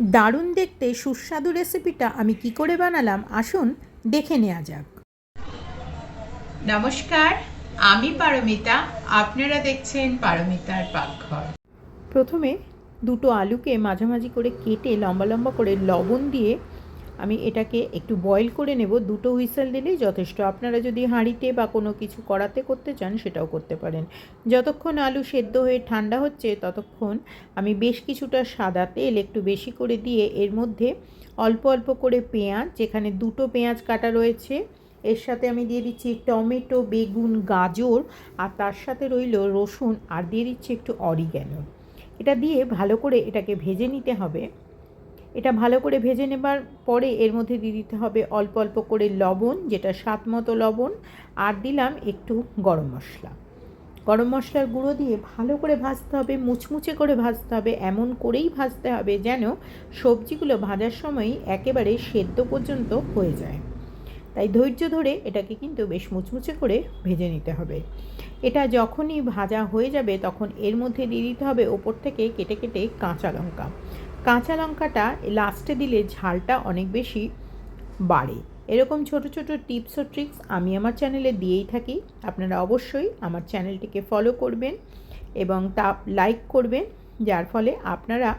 দারুণ দেখতে সুস্বাদু রেসিপিটা আমি কি করে বানালাম আসুন দেখে নেওয়া যাক। নমস্কার আমি পারমিতা আপনারা দেখছেন পারমিতার পাকঘর। প্রথমে দুটো আলুকে মাঝামাঝি করে কেটে লম্বা লম্বা করে লবণ দিয়ে আমি এটাকে একটু বয়েল করে নেব। দুটো হুইসেল দিলেই যথেষ্ট। আপনারা যদি হাঁড়িতে বা কোনো কিছু করাতে করতে চান, সেটাও করতে পারেন। যতক্ষণ আলু সেদ্ধ হয়ে ঠান্ডা হচ্ছে, ততক্ষণ আমি বেশ কিছুটা সাদা তেল একটু বেশি করে দিয়ে এর মধ্যে অল্প অল্প করে পেঁয়াজ, যেখানে দুটো পেঁয়াজ কাটা রয়েছে, এর সাথে আমি দিয়ে দিচ্ছি টমেটো, বেগুন, গাজর, আর তার সাথে রইল রসুন, আর দিয়ে দিচ্ছি একটু অরিগ্যানো। এটা দিয়ে ভালো করে এটাকে ভেজে নিতে হবে। এটা ভালো করে ভেজে নেবার পরে এর মধ্যে দিয়ে দিতে হবে অল্প অল্প করে লবণ, যেটা স্বাদ মতো লবণ, আর দিলাম একটু গরম মশলা। গরম মশলার গুঁড়ো দিয়ে ভালো করে ভাজতে হবে, মুচমুচে করে ভাজতে হবে, এমন করেই ভাজতে হবে যেন সবজিগুলো ভাজার সময় একেবারে সেদ্ধ পর্যন্ত হয়ে যায়। তাই ধৈর্য ধরে এটাকে কিন্তু বেশ মুচমুচে করে ভেজে নিতে হবে। এটা যখনই ভাজা হয়ে যাবে তখন এর মধ্যে দিয়ে দিতে হবে ওপর থেকে কেটে কেটে কাঁচা লঙ্কা। কাঁচা লঙ্কাটা লাস্টে দিলে ঝালটা অনেক বেশি বাড়ে। এরকম ছোট ছোট টিপস ও ট্রিক্স আমি আমার চ্যানেলে দিয়েই থাকি। আপনারা অবশ্যই আমার চ্যানেলটিকে ফলো করবেন এবং তা লাইক করবেন, যার ফলে আপনারা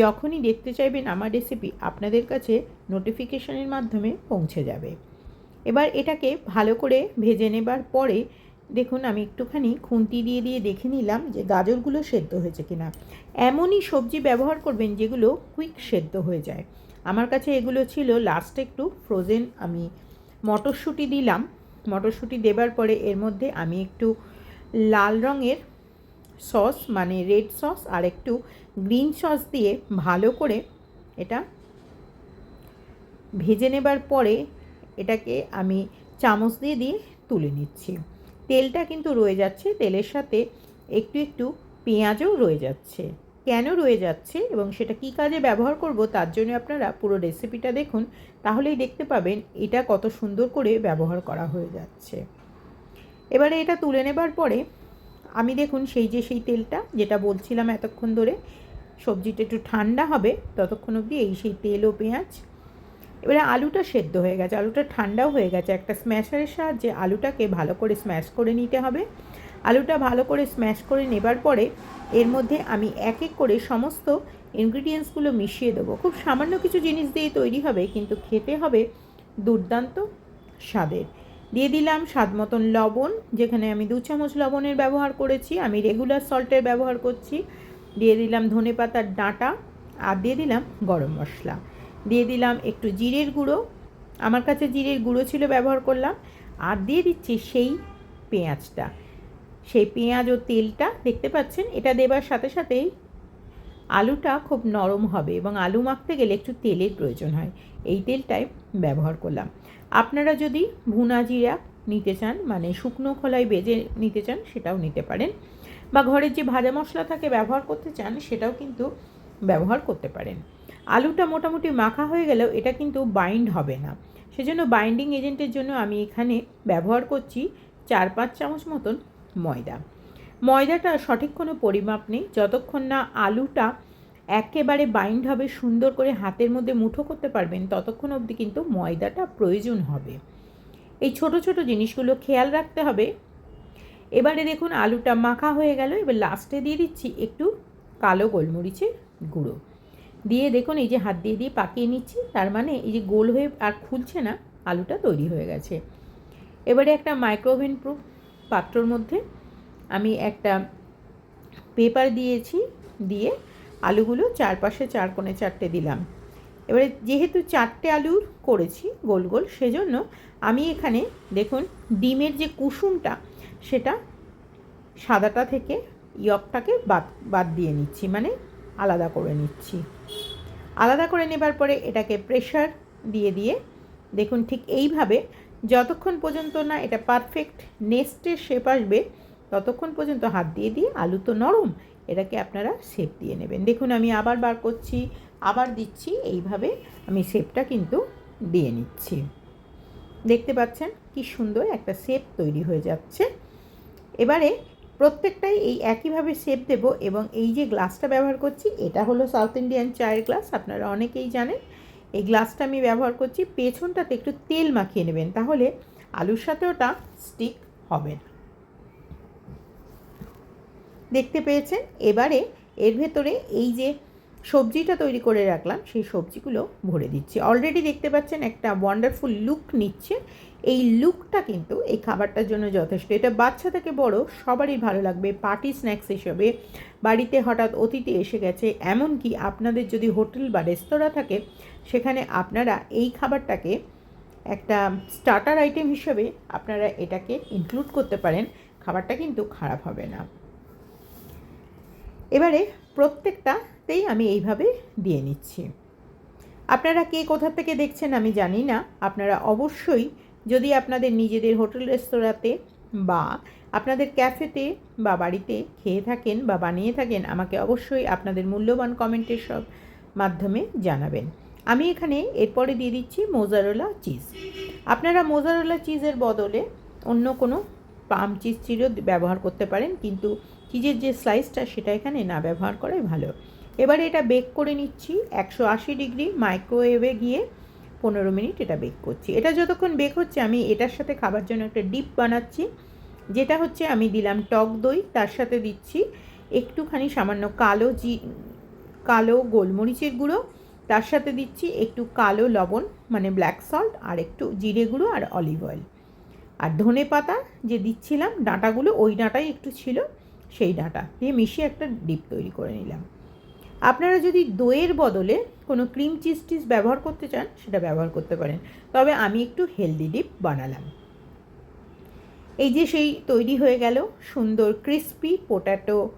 যখনই দেখতে চাইবেন আমার রেসিপি আপনাদের কাছে নোটিফিকেশনের মাধ্যমে পৌঁছে যাবে। এবার এটাকে ভালো করে ভেজে নেবার পরে দেখুন, আমি একটুখানি খুন্তি দিয়ে দিয়ে দেখে নিলাম যে গাজরগুলো সেদ্ধ হয়েছে কিনা। এমনই সবজি ব্যবহার করবেন যেগুলো কুইক সেদ্ধ হয়ে যায়। আমার কাছে এগুলো ছিল লাস্টে একটু ফ্রোজেন আমি মটরশুঁটি দিলাম। মটরশুঁটি দেবার পরে এর মধ্যে আমি একটু লাল রঙের সস মানে রেড সস আর একটু গ্রিন সস দিয়ে ভালো করে এটা ভেজে নেবার পরে এটাকে আমি চামচ দিয়ে দিয়ে তুলে নিচ্ছি। তেলটা কিন্তু রয়ে যাচ্ছে, তেলের সাথে একটু একটু পেঁয়াজও রয়ে যাচ্ছে। কেন রয়ে যাচ্ছে এবং সেটা কী কাজে ব্যবহার করব তার জন্য আপনারা পুরো রেসিপিটা দেখুন, তাহলেই দেখতে পাবেন এটা কত সুন্দর করে ব্যবহার করা হয়ে যাচ্ছে। এবারে এটা তুলে নেবার পরে আমি দেখুন সেই যে সেই তেলটা যেটা বলছিলাম এতক্ষণ ধরে, সবজিটা একটু ঠান্ডা হবে, ততক্ষণ অবধি এই সেই তেল ও পেঁয়াজ এবারে আলুটা সেদ্ধ হয়ে গেছে, আলুটা ঠান্ডাও হয়ে গেছে। একটা স্ম্যাশারের সাহায্যে আলুটাকে ভালো করে স্ম্যাশ করে নিতে হবে। আলুটা ভালো করে স্ম্যাশ করে নেবার পরে এর মধ্যে আমি এক এক করে সমস্ত ইনগ্রিডিয়েন্টসগুলো মিশিয়ে দেবো। খুব সামান্য কিছু জিনিস দিয়েই তৈরি হবে, কিন্তু খেতে হবে দুর্দান্ত স্বাদের। দিয়ে দিলাম স্বাদ মতন লবণ, যেখানে আমি দু চামচ লবণের ব্যবহার করেছি, আমি রেগুলার সল্টের ব্যবহার করছি। দিয়ে দিলাম ধনে পাতার ডাঁটা, আর দিয়ে দিলাম গরম মশলা। দিয়ে দিলাম একটু জিরের গুঁড়ো। আমার কাছে জিরের গুঁড়ো ছিল, ব্যবহার করলাম। আর দিয়ে দিচ্ছি সেই পেঁয়াজটা। সেই পেঁয়াজ ও তেলটা, দেখতে পাচ্ছেন? এটা দেবার সাথে সাথেই আলুটা খুব নরম হবে এবং আলু মাখতে গেলে একটু তেলের প্রয়োজন হয়। এই তেলটাই ব্যবহার করলাম। আপনারা যদি ভুনা জিরা নিতে চান মানে শুকনো খোলায় বেজে নিতে চান, সেটাও নিতে পারেন। বা ঘরের যে ভাজা মশলা থাকে, ব্যবহার করতে চান, সেটাও কিন্তু ব্যবহার করতে পারেন। আলুটা মোটামুটি মাখা হয়ে গেলেও এটা কিন্তু বাইন্ড হবে না। সেজন্য বাইন্ডিং এজেন্টের জন্য আমি এখানে ব্যবহার করছি চার পাঁচ চামচ মতন ময়দা। ময়দাটা সঠিক কোনো পরিমাপ নেই। যতক্ষণ না আলুটা একেবারে বাইন্ড হবে, সুন্দর করে হাতের মধ্যে মুঠো করতে পারবেন, ততক্ষণ অবধি কিন্তু ময়দাটা প্রয়োজন হবে। এই ছোট ছোট জিনিসগুলো খেয়াল রাখতে হবে। এবারে দেখুন আলুটা মাখা হয়ে গেল। এবার লাস্টে দিয়ে দিচ্ছি একটু কালো গোলমরিচের গুঁড়ো। দিয়ে দেখুন এই যে হাত দিয়ে দিয়ে পাকিয়ে নিচ্ছি, তার মানে এই যে গোল হয়ে আর খুলছে না, আলুটা তৈরি হয়ে গেছে। এবারে একটা মাইক্রোওভেন প্রুফ পাত্রর মধ্যে আমি একটা পেপার দিয়েছি, দিয়ে আলুগুলো চারপাশে চার কোণে চারটে দিলাম। এবারে যেহেতু চারটে আলুর করেছি গোল গোল, সেজন্য আমি এখানে দেখুন ডিমের যে কুসুমটা, সেটা সাদাটা থেকে, ইয়কটাকে বাদ বাদ দিয়ে নিচ্ছি। মানে আলাদা করে নিচ্ছি। আলাদা করে নেবার পরে এটাকে প্রেশার দিয়ে দিয়ে দেখুন ঠিক এইভাবে যতক্ষণ পর্যন্ত না এটা পারফেক্ট নেস্টের শেপ আসবে, ততক্ষণ পর্যন্ত হাত দিয়ে দিয়ে আলু তো নরম, এটাকে আপনারা শেপ দিয়ে নেবেন। দেখুন আমি আবার বার করছি, আবার দিচ্ছি, এইভাবে আমি শেপটা কিন্তু দিয়ে নিচ্ছি। দেখতে পাচ্ছেন কি সুন্দর একটা শেপ তৈরি হয়ে যাচ্ছে। এবারে প্রত্যেকটাই এই একইভাবে শেপ দেব এবং এই যে গ্লাসটা ব্যবহার করছি, এটা হলো সাউথ ইন্ডিয়ান চায়ের গ্লাস আপনারা অনেকেই জানেন। এই গ্লাসটা আমি ব্যবহার করছি, পেছনটাতে একটু তেল মাখিয়ে নেবেন, তাহলে আলুর সাথে ওটা স্টিক হবে না। দেখতে পেয়েছেন? এবারে এর ভেতরে এই যে সবজিটা তৈরি করে রাখলাম, সেই সবজিগুলো ভরে দিচ্ছি। অলরেডি দেখতে পাচ্ছেন একটা ওয়ান্ডারফুল লুক নিচ্ছে। এই লুকটা কিন্তু এই খাবারটার জন্য যথেষ্ট। এটা বাচ্চা থেকে বড়, সবারই ভালো লাগবে। পার্টি স্ন্যাক্স হিসেবে বাড়িতে হঠাৎ অতিথি এসে গেছে। এমনকি আপনাদের যদি হোটেল বা রেস্তোরাঁ থাকে, সেখানে আপনারা এই খাবারটাকে একটা স্টার্টার আইটেম হিসেবে আপনারা এটাকে ইনক্লুড করতে পারেন। খাবারটা কিন্তু খারাপ হবে না। এবারে প্রত্যেকটাতেই আমি এইভাবে দিয়ে নিচ্ছি। আপনারা কে কোথা থেকে দেখছেন আমি জানি না। আপনারা অবশ্যই যদি আপনাদের নিজেদের হোটেল, রেস্তোরাঁতে বা আপনাদের ক্যাফেতে বা বাড়িতে খেয়ে থাকেন বা বানিয়ে থাকেন, আমাকে অবশ্যই আপনাদের মূল্যবান কমেন্টের সব মাধ্যমে জানাবেন। আমি এখানে এরপরে দিয়ে দিচ্ছি মোজারোলা চিজ। আপনারা মোজারোলা চিজের বদলে অন্য কোনো পাম চিজ চিরও ব্যবহার করতে পারেন, কিন্তু চিজের যে স্লাইসটা সেটা এখানে না ব্যবহার করাই ভালো। এবারে এটা বেক করে নিচ্ছি। একশো আশি ডিগ্রি মাইক্রোওয়েভে গিয়ে পনেরো মিনিট এটা বেক করছি। এটা যতক্ষণ বেক হচ্ছে, আমি এটার সাথে খাবার জন্য একটা ডিপ বানাচ্ছি। যেটা হচ্ছে, আমি দিলাম টক দই, তার সাথে দিচ্ছি একটুখানি সামান্য কালো জি, কালো গোলমরিচের গুঁড়ো, তার সাথে দিচ্ছি একটু কালো লবণ মানে ব্ল্যাক সল্ট আর একটু জিরে গুঁড়ো আর অলিভ অয়েল আর ধনে পাতা যে দিচ্ছিলাম, ডাঁটাগুলো, ওই ডাঁটাই একটু ছিল, সেই ডাঁটা দিয়ে মিশিয়ে একটা ডিপ তৈরি করে নিলাম। আপনারা যদি দইয়ের বদলে কোনো ক্রিম চিজ টিজ ব্যবহার করতে চান, সেটা ব্যবহার করতে পারেন। তবে আমি একটু হেলদি ডিপ বানালাম। এই যে সেই তৈরি হয়ে গেল, সুন্দর ক্রিস্পি পোট্যাটো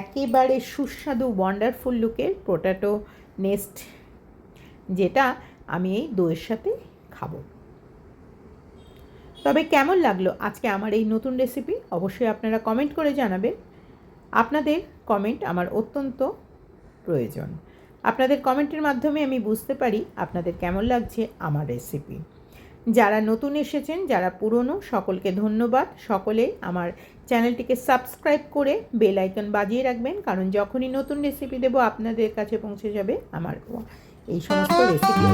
একেবারে সুস্বাদু ওয়ান্ডারফুল লুকের পোট্যাটো নেস্ট যেটা আমি এই দইয়ের সাথে খাব। তবে কেমন লাগল আজকে আমার এই নতুন রেসিপি অবশ্যই আপনারা কমেন্ট করে জানাবেন। আপনাদের কমেন্ট আমার অত্যন্ত প্রয়োজন। আপনাদের কমেন্টের মাধ্যমে আমি বুঝতে পারি আপনাদের কেমন লাগছে আমার রেসিপি যারা নতুন এসেছেন, যারা পুরনো, সকলকে ধন্যবাদ। সকলে আমার চ্যানেলটিকে সাবস্ক্রাইব করে বেল আইকন বাজিয়ে রাখবেন, কারণ যখনই নতুন রেসিপি দেব, আপনাদের কাছে পৌঁছে যাবে আমার এই সমস্ত রেসিপি